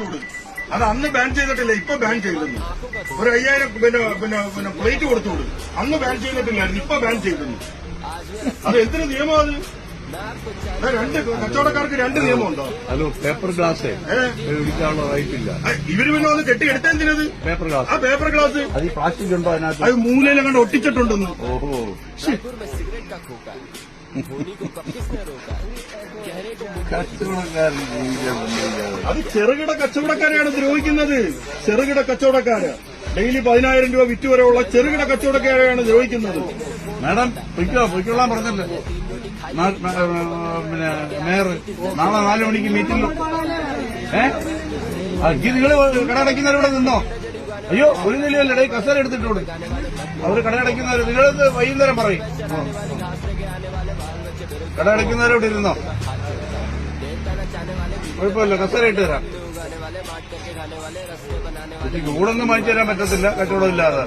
കൊടുത്തുവിടും അത് അന്ന് ബാൻ ചെയ്തിട്ടില്ല ഇപ്പൊ ബാൻ ചെയ്തിരുന്നു ഒരു അയ്യായിരം പിന്നെ പിന്നെ പിന്നെ പ്ലേറ്റ് കൊടുത്തുവിടും അന്ന് ബാൻ ചെയ്തിട്ടില്ലായിരുന്നു ഇപ്പൊ ബാൻ ചെയ്തിരുന്നു അത് എന്തിനു നിയമം അത്? രണ്ട് കച്ചവടക്കാർക്ക് രണ്ട് നിയമമുണ്ടോ ഹലോ പേപ്പർ ഗ്ലാസ് റൈറ്റ് ഇല്ല ഇവർ പിന്നെ ഒന്ന് കെട്ടി എടുത്തെന്തിനത് പേപ്പർ ഗ്ലാസ് ആ പേപ്പർ ഗ്ലാസ് അത് പ്ലാസ്റ്റിക് ഉണ്ടോ അതിനകത്ത്? അത് മൂലയിലും കണ്ട് ഒട്ടിച്ചിട്ടുണ്ടെന്ന്. ഓഹോ. അത് ചെറുകിട കച്ചവടക്കാരെയാണ് ദ്രോഹിക്കുന്നത്. ചെറുകിട കച്ചവടക്കാര്. ഡെയിലി പതിനായിരം രൂപ വിറ്റ് വരെയുള്ള ചെറുകിട കച്ചവടക്കാരെയാണ് ദ്രോഹിക്കുന്നത്. മാഡം പൊയ്ക്കോ പൊയ്ക്കൊള്ളാൻ പറഞ്ഞല്ലേ. പിന്നെ മേയർ നാളെ നാല് മണിക്ക് മീറ്റിംഗ്. ഏ? നിങ്ങൾ കടയടയ്ക്കുന്നവരിവിടെ നിന്നോ? അയ്യോ ഒരു നിലയല്ല ഇടയിൽ കസേര എടുത്തിട്ടോട്. അവർ കടയടയ്ക്കുന്നവർ നിങ്ങളത് വൈകുന്നേരം പറയും. കടയടയ്ക്കുന്നവരോട് ഇരുന്നോ? കുഴപ്പമില്ല കസേര ഇട്ട് തരാം. ഊടൊന്നും വാങ്ങിച്ചു തരാൻ പറ്റത്തില്ല കച്ചവടം ഇല്ലാതെ.